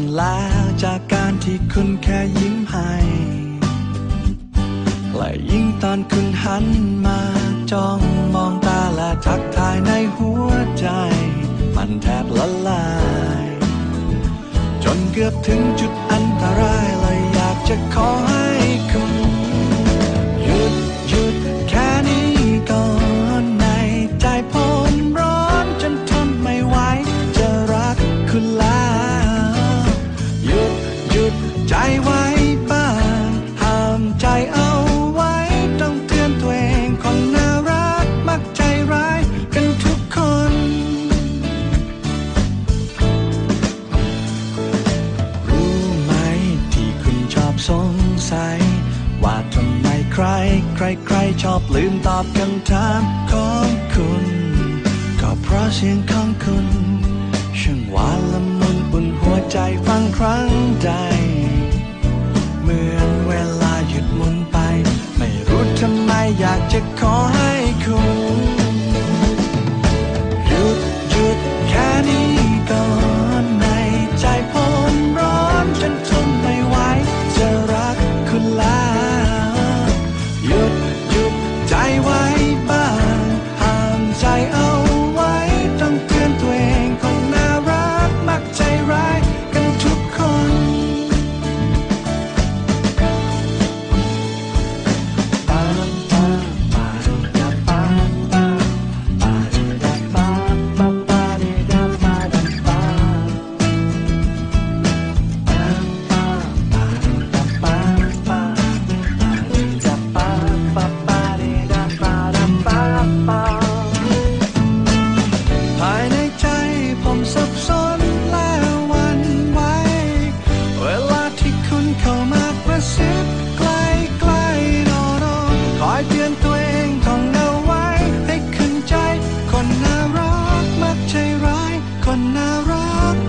นแล้วจากการที่คุณแค่ยิ้มให้ และยิ่งตอนคุณหันมาจ้องมองตาและทักทายในหัวใจ มันแทบละลาย จนเกือบถึงจุดอันตรายเลยอยากจะขอ ใครใครชอบลืมตอบคำถามของคุณ ก็เพราะเสียงของคุณช่างหวานละมุนปุ่นหัวใจฟังครั้งใด เหมือนเวลาหยุดหมุนไป ไม่รู้ทำไมอยากจะขอให้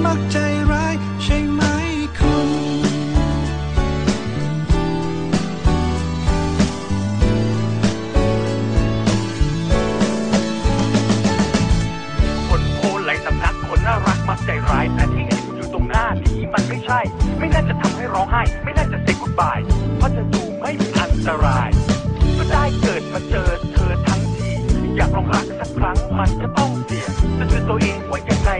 มักใจร้ายใช่ไหมคุณ คนโพไหลสำนักคนน่ารักมักใจร้ายแต่ที่เห็นอยู่ตรงหน้านี้มันไม่ใช่ ไม่น่าจะทำให้ร้องไห้ ไม่น่าจะเซ็กกุดบายเพราะจะดูไม่มีอันตราย ก็ได้เกิดมาเจอเธอทั้งที อยากลองรักสักครั้งมันจะต้องเสี่ยงจะเตือนตัวเองว่ายังไง